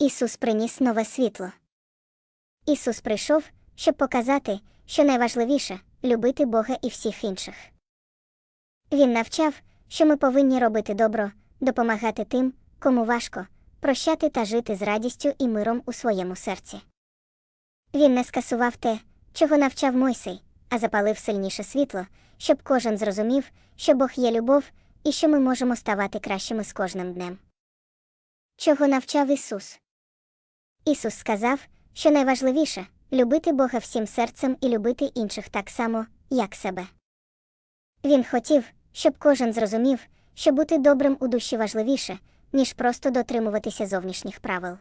Ісус приніс нове світло. Ісус прийшов, щоб показати, що найважливіше любити Бога і всіх інших. Він навчав, що ми повинні робити добро, допомагати тим, кому важко, прощати та жити з радістю і миром у своєму серці. Він не скасував те, чого навчав Мойсей, а запалив сильніше світло, щоб кожен зрозумів, що Бог є любов і що ми можемо ставати кращими з кожним днем. Чого навчав Ісус? Ісус сказав, що найважливіше любити Бога всім серцем і любити інших так само, як себе. Він хотів, щоб кожен зрозумів, що бути добрим у душі важливіше, ніж просто дотримуватися зовнішніх правил.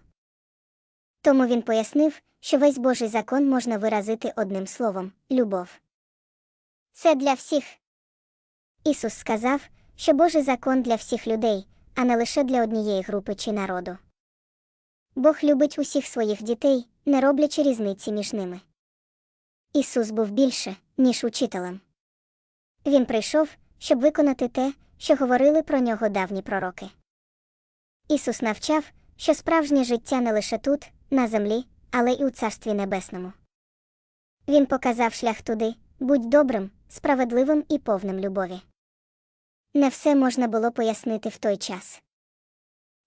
Тому він пояснив, що весь Божий закон можна виразити одним словом любов. Це для всіх. Ісус сказав, що Божий закон для всіх людей, а не лише для однієї групи чи народу. Бог любить усіх своїх дітей, не роблячи різниці між ними. Ісус був більше, ніж учителем. Він прийшов, щоб виконати те, що говорили про нього давні пророки. Ісус навчав, що справжнє життя не лише тут, на землі, але й у Царстві Небесному. Він показав шлях туди будь добрим, справедливим і повним любові. Не все можна було пояснити в той час.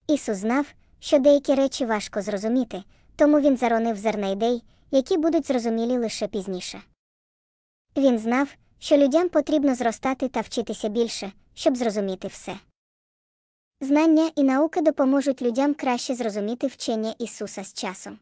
Ісус знав, що деякі речі важко зрозуміти, тому він заронив зерна ідей, які будуть зрозумілі лише пізніше. Він знав, що людям потрібно зростати та вчитися більше, щоб зрозуміти все. Знання і наука допоможуть людям краще зрозуміти вчення Ісуса з часом.